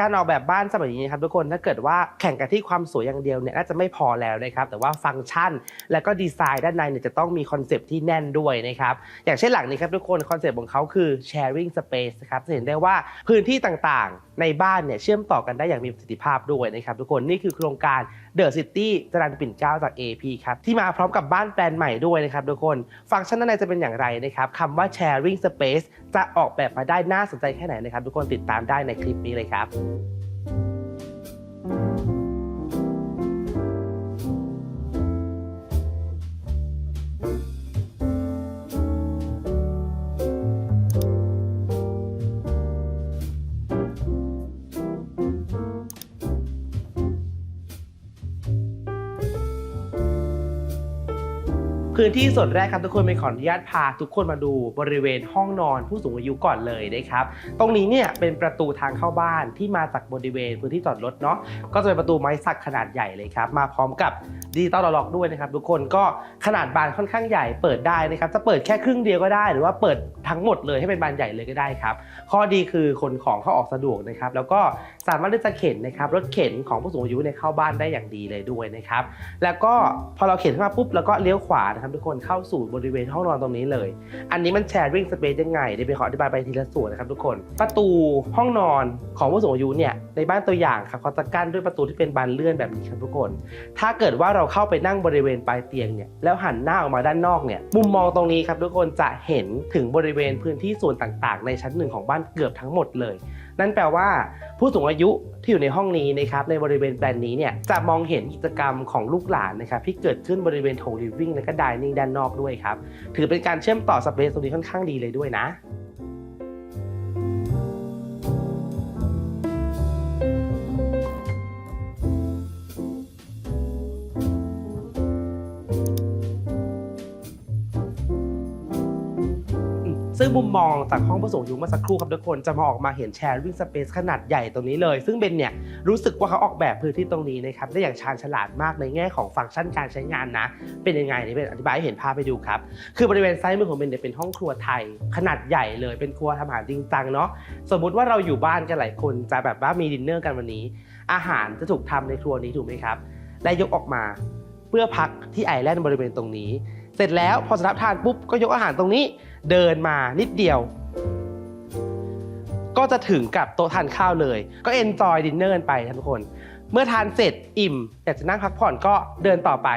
การออกแบบบ้านสมัยนี้นะครับทุกคนถ้าเกิดว่าแข่งกันที่ความสวยอย่างเดียวเนี่ยน่าจะไม่พอแล้วนะครับแต่ว่าฟังก์ชัน และก็ดีไซน์ด้านในเนี่ยจะต้องมีคอนเซปต์ที่แน่นด้วยนะครับอย่างเช่นหลังนี้ครับทุกคนคอนเซปต์ของเขาคือ sharing space นะครับจะเห็นได้ว่าพื้นที่ต่างๆ ในบ้านเนี่ยเชื่อมต่อกันได้อย่างมีประสิทธิภาพด้วยนะครับทุกคนนี่คือโครงการ The City จรัญปิ่นเกล้าจาก AP ครับที่มาพร้อมกับบ้านแปลนใหม่ด้วยนะครับทุกคนฟังก์ชันด้านในจะเป็นอย่างไรนะครับคำว่า sharing space จะออกแบบมาได้น่าสนใจแค่ไหนนะครับทุกคนติดตามได้ในคลิปนี้เลยครับ thank you พื้นที่ส่วนแรกครับทุกคนเป็นขออนุญาตพาทุกคนมาดูบริเวณห้องนอนผู้สูงอายุก่อนเลยนะครับ ตรงนี้เนี่ยเป็นประตูทางเข้าบ้านที่มาจากบริเวณพื้นที่จอดรถเนาะ ก็จะเป็นประตูไม้สักขนาดใหญ่เลยครับ มาพร้อมกับ ดิจิตอลล็อกด้วยนะครับทุกคนก็ขนาดบานค่อนข้างใหญ่เปิดได้นะครับจะเปิดแค่ครึ่งเดียวก็ได้ หรือว่าเปิดทั้งหมดเลยให้เป็นบานใหญ่เลยก็ได้ครับข้อดีคือขนของเข้าออกสะดวกนะครับแล้วก็สามารถที่จะเข็นนะครับรถเข็นของผู้สูงอายุเนี่ยเข้าบ้านได้อย่างดีเลยด้วยนะครับแล้วก็พอเราเข็นเข้ามาปุ๊บแล้วก็เลี้ยวขวานะครับทุกคนเข้าสู่บริเวณห้องนอนตรงนี้เลย อันนี้มันแชร์ ring space ยังไงเดี๋ยวไปขออธิบายไปทีละส่วนนะครับทุกคน ประตูห้องนอนของผู้สูงอายุเนี่ยในบ้านตัวอย่างครับเขาจะกั้นด้วยประตูที่เป็นบานเลื่อนแบบนี้ครับทุกคน ถ้าเกิดว่าเราเข้าไปนั่งบริเวณปลายเตียงเนี่ยแล้วหันหน้าออกมาด้านนอกเนี่ยมุมมองตรงนี้ครับทุกคนจะเห็นถึงบริเวณพื้นที่ส่วนต่างๆ ในชั้นหนึ่งของบ้านเกือบทั้งหมดเลย นั่นแปลว่า ผู้สูงอายุที่อยู่ในห้องนี้นะครับในบริเวณแปลนนี้เนี่ยจะมองเห็นกิจกรรมของลูกหลานนะครับที่เกิดขึ้นบริเวณโถงลิฟวิ่งและก็ดิเนิ่งด้านนอกด้วยครับถือเป็นการเชื่อมต่อสเปซตรงนี้ค่อนข้างดีเลยด้วยนะ ซึ่งมุมมองจากห้องผู้สูงอายุเมื่อสักครู่ครับทุกคนจะมาออกมาเห็นแชร์วิ่งสเปซขนาดใหญ่ตรงนี้เลย ซึ่งเบนเนี่ยรู้สึกว่าเขาออกแบบพื้นที่ตรงนี้นะครับได้อย่างชาญฉลาดมากในแง่ของฟังก์ชันการใช้งานนะ เป็นยังไงนี่เป็นอธิบายให้เห็นภาพไปดูครับ คือบริเวณซ้ายมือของเบนเนี่ยเป็นห้องครัวไทย ขนาดใหญ่เลยเป็นครัวทำอาหารจริงจังเนาะสมมุติว่าเราอยู่บ้านกันหลายคนจะแบบว่ามีดินเนอร์กันวันนี้ อาหารจะถูกทำในครัวนี้ถูกไหมครับและยกออกมาเพื่อพักที่ไอแลนด์บริเวณตรงนี้ เสร็จแล้วพอสำรับทานปุ๊บก็ยกอาหารตรงนี้เดินมานิดเดียว ก็จะถึงกับโต๊ะทานข้าวเลย ก็เอนจอยดินเนอร์ไปนะทุกคน เมื่อทานเสร็จอิ่มอยากจะนั่งพักผ่อนก็เดินต่อไป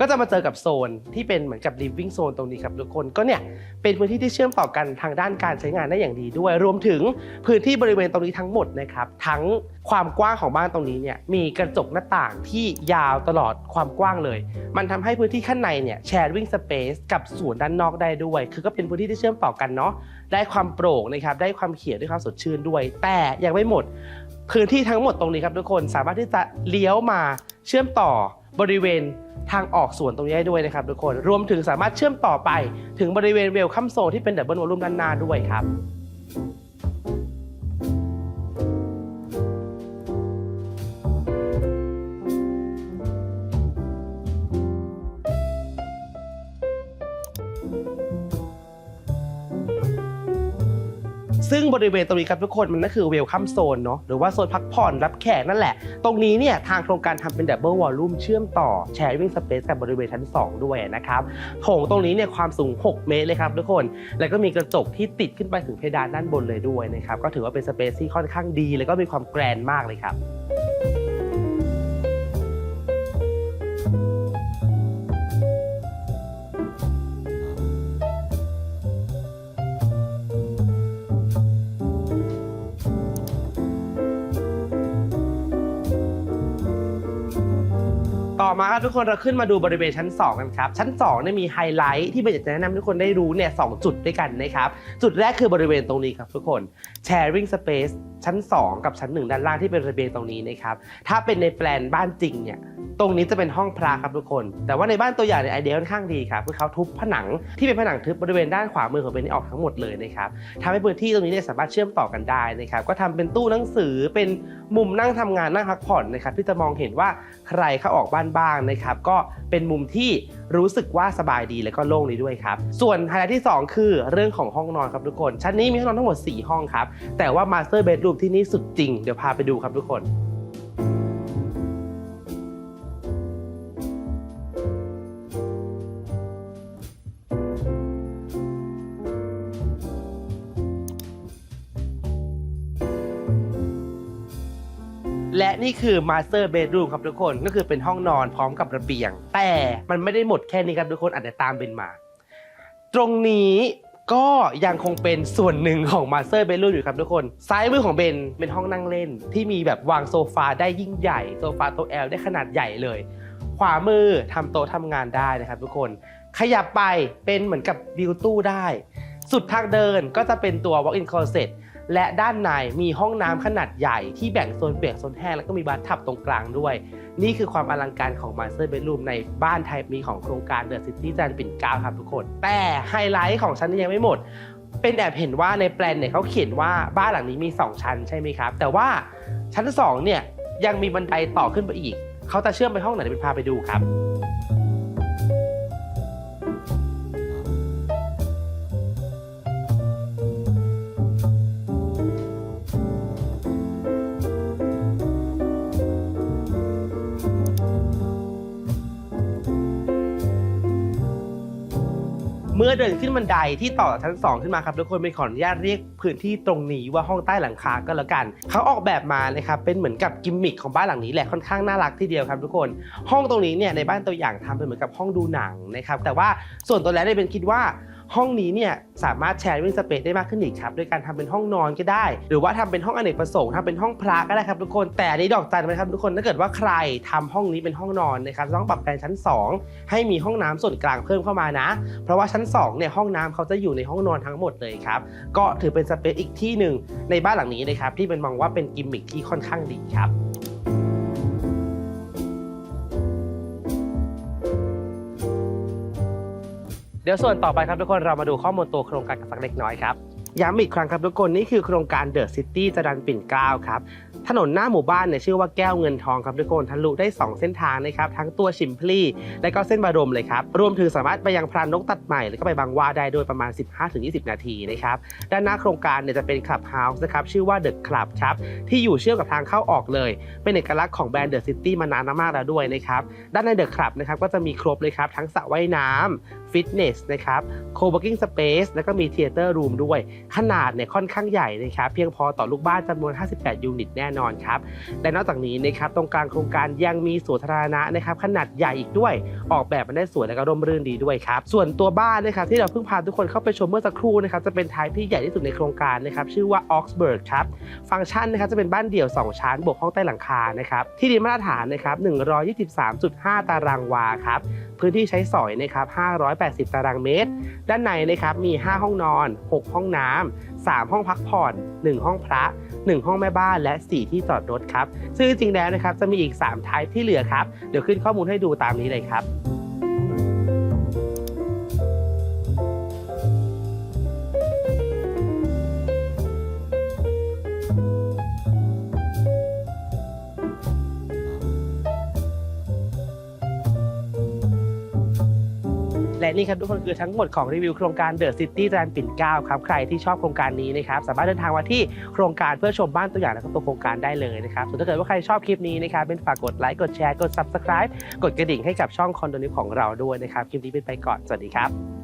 ก็จะมาเจอกับโซนที่เป็นเหมือนกับ living zone ตรงนี้ครับทุกคนก็เนี่ยเป็นพื้นที่ที่เชื่อมต่อกันทางด้านการใช้งานได้อย่างดีด้วย รวมถึงพื้นที่บริเวณตรงนี้ทั้งหมดนะครับทั้งความกว้างของบ้านตรงนี้เนี่ยมีกระจกหน้าต่างที่ยาวตลอดความกว้างเลย มันทำให้พื้นที่ข้างในเนี่ย sharing space กับส่วนด้านนอกได้ด้วย คือก็เป็นพื้นที่ที่เชื่อมต่อกันเนาะได้ความโปร่งนะครับได้ความเขียวได้ความสดชื่นด้วย แต่ยังไม่หมด พื้นที่ทั้งหมดตรงนี้ครับทุกคนสามารถที่จะเลี้ยวมาเชื่อมต่อบริเวณ ทางออกส่วนตรงนี้ได้ด้วยนะครับทุกคน รวมถึงสามารถเชื่อมต่อไปถึงบริเวณเวลคัมโซนที่เป็นดับเบิลวอลลุ่มด้านหน้าด้วยครับ ซึ่งบริเวณตรงนี้ครับทุกคนมันก็คือเวลคัมโซนเนาะหรือว่าโซนพักผ่อนรับแขกนั่นแหละ ตรงนี้เนี่ยทางโครงการทำเป็นดับเบิลวอลลุ่มเชื่อมต่อแชร์วิ่งสเปซกับบริเวณชั้น 2 ด้วยนะครับโถงตรงนี้เนี่ยความสูง 6 เมตรเลยครับทุกคน แล้วก็มีกระจกที่ติดขึ้นไปถึงเพดานด้านบนเลยด้วยนะครับก็ถือว่าเป็นสเปซที่ค่อนข้างดี แล้วก็มีความแกรนด์มากเลยครับ ต่อมาครับทุกคนเราขึ้นมาดูบริเวณชั้น 2 กันครับ ชั้น2เนี่ยมีไฮไลท์ที่เป็นอยากจะแนะนำทุกคนได้รู้เนี่ยสจุดด้วยกันนะครับจุดแรกคือบริเวณตรงนี้ครับทุกคน sharing space ชั้น 2 กับชั้น 1 ด้านล่างที่เป็นระเบียงตรงนี้นะครับถ้าเป็นในแปลนบ้านจริงเนี่ยตรงนี้จะเป็นห้องพระครับทุกคน แต่ว่าในบ้านตัวอย่างในยไอเดียค่อนข้างดีครับคือเขาทุบผนังที่เป็นผนังทึบบริเวณด้านขวามือของเบนนี่ออกทั้งหมดเลยนะครับทำให้พื้นที่ตรงนี้เนี่ยสามารถเชื่อมต่อกันได้นะครับก็ทำเป็นตู้หนังสือเป็นมุมนั่งทำงานนั่งพักผ่อนนะครับที่จะมองเห็นว่า ใครเข้าออกบ้านบ้างนะครับ ก็เป็นมุมที่รู้สึกว่าสบายดีและก็โล่งดีด้วยครับ ส่วนไฮไลท์ที่ 2 คือเรื่องของห้องนอนครับทุกคน ชั้นนี้มีห้องนอนทั้งหมด 4 ห้องครับ แต่ว่ามาสเตอร์เบดรูมที่นี่สุดจริง เดี๋ยวพาไปดูครับทุกคน และนี่คือ Master Bedroom ครับทุกคนก็คือเป็นห้องนอนพร้อมกับระเบียง แต่มันไม่ได้หมดแค่นี้ครับทุกคนอาจจะตามเบนมา ตรงนี้ก็ยังคงเป็นส่วนหนึ่งของ Master Bedroom อยู่ครับทุกคน ซ้ายมือของเบนเป็นห้องนั่งเล่น ที่มีแบบวางโซฟาได้ยิ่งใหญ่โซฟาโต๊ะแอลได้ขนาดใหญ่เลย ขวามือทำโต๊ะทำงานได้นะครับทุกคน ขยับไปเป็นเหมือนกับวิวตู้ได้ สุดทางเดินก็จะเป็นตัว walk-in closet และด้านในมีห้องน้ำขนาดใหญ่ที่แบ่งโซนเปียกโซนแห้งแล้วก็มีบาร์ทับตรงกลางด้วย นี่คือความอลังการของ Master Bedroom ในบ้านไทป์นี้ของโครงการ The City จันปิ่นเกล้าครับทุกคน แต่ไฮไลท์ของชั้นนี้ยังไม่หมด เป็นแอบเห็นว่าในแปลนเนี่ยเขาเขียนว่าบ้านหลังนี้มี 2 ชั้นใช่ไหมครับ แต่ว่าชั้น2เนี่ยยังมีบันไดต่อขึ้นไปอีก เขาจะเชื่อมไปห้องไหนเดี๋ยวเป็นพาไปดูครับ เมื่อเดินขึ้นบันไดที่ต่อชั้น 2 ขึ้นมาครับทุกคนไปขออนุญาตเรียกพื้นที่ตรงนี้ว่าห้องใต้หลังคาก็แล้วกัน เขาออกแบบมานะครับเป็นเหมือนกับกิมมิคของบ้านหลังนี้แหละค่อนข้างน่ารักทีเดียวครับทุกคน ห้องตรงนี้เนี่ยในบ้านตัวอย่างทำเป็นเหมือนกับห้องดูหนังนะครับแต่ว่าส่วนตัวแล้วเนี่ยเป็นคิดว่า ห้องนี้เนี่ยสามารถแชร์วิ่งสเปซได้มากขึ้นอีกครับโดยการทำเป็นห้องนอนก็ได้ หรือว่าทำเป็นห้องอเนกประสงค์ทำเป็นห้องพระก็ได้ครับทุกคน แต่อันดอกจันไว้ครับทุกคนถ้าเกิดว่าใครทำห้องนี้เป็นห้องนอนนะครับต้องปรับแปลงชั้น 2 ให้มีห้องน้ำส่วนกลางเพิ่มเข้ามานะ เพราะว่าชั้น2เนี่ยห้องน้ำเขาจะอยู่ในห้องนอนทั้งหมดเลยครับก็ถือเป็นสเปซอีกที่หนึ่งในบ้านหลังนี้นะครับที่เป็นมองว่าเป็นกิมมิคที่ค่อนข้างดีครับ ดี๋ยวส่วนต่อไปครับทุกคนเรามาดูข้อมูลตัวโครงการกันสักเล็กน้อยครับย้ำอีกครั้งครับทุกคนนี่คือโครงการเดอะซิตี้จรันปิ่นเกล้าครับถนนหน้าหมู่บ้านเนี่ยชื่อว่าแก้วเงินทองครับทุกคนทะลุได้ 2 เส้นทางนะครับทั้งตัวชิมพลีและก็เส้นบารมเลยครับรวมถึงสามารถไปยังพรานนกตัดใหม่แล้วก็ไปบางว่าได้โดยประมาณ 15-20 นาทีนะครับด้านหน้าโครงการเนี่ยจะเป็นคลับเฮาส์นะครับชื่อว่าเดอะคลับครับที่อยู่เชื่อมกับทางเข้าออกเลย เป็นเอกลักษณ์ของแบรนด์เดอะซิตี้มานานมากแล้วด้วยนะครับด้านในเดอะคลับนะครับก็จะมีครบเลยครับทั้งสระว่ายน้ำฟิตเนสนะครับโคเวอร์กิ้งสเปซแล้วก็มีเทเตอร์รูมด้วย ขนาดเนี่ยค่อนข้างใหญ่นะครับเพียงพอต่อลูกบ้านจำนวน 58 ยูนิตแน่นอนครับและนอกจากนี้นะครับตรงกลางโครงการยังมีสวนสาธารณะนะครับขนาดใหญ่อีกด้วย ออกแบบมาได้สวยและก็ร่มรื่นดีด้วยครับส่วนตัวบ้านนะครับที่เราเพิ่งพาทุกคนเข้าไปชมเมื่อสักครู่นะครับจะเป็นไทป์ที่ใหญ่ที่สุดในโครงการนะครับชื่อว่า Oxburg ครับฟังก์ชันนะครับจะเป็นบ้านเดี่ยว 2 ชั้นบวกห้องใต้หลังคานะครับที่ดินมาตรฐานนะครับ123.5 ตารางวาครับ พื้นที่ใช้สอยนะครับ580 ตารางเมตร ด้านในนะครับมี 5 ห้องนอน 6 ห้องน้ำ3ห้องพักผ่อน 1 ห้องพระ 1 ห้องแม่บ้านและ 4 ที่จอดรถครับซึ่งจริงๆแล้วนะครับจะมีอีก 3 ไทป์ที่เหลือครับ เดี๋ยวขึ้นข้อมูลให้ดูตามนี้เลยครับ และนี่ครับทุกคนคือทั้งหมดของรีวิวโครงการเดอะซิตี้จันปิ่นเกล้าครับใครที่ชอบโครงการนี้นะครับสามารถเดินทางมาที่โครงการเพื่อชมบ้านตัวอย่างและก็ตัวโครงการได้เลยนะครับส่วนถ้าเกิดว่าใครชอบคลิปนี้นะครับเป็นฝากกดไลค์กดแชร์กด Subscribe กดกระดิ่งให้กับช่องคอนโดนิวของเราด้วยนะครับคลิปนี้เป็นไปก่อนสวัสดีครับ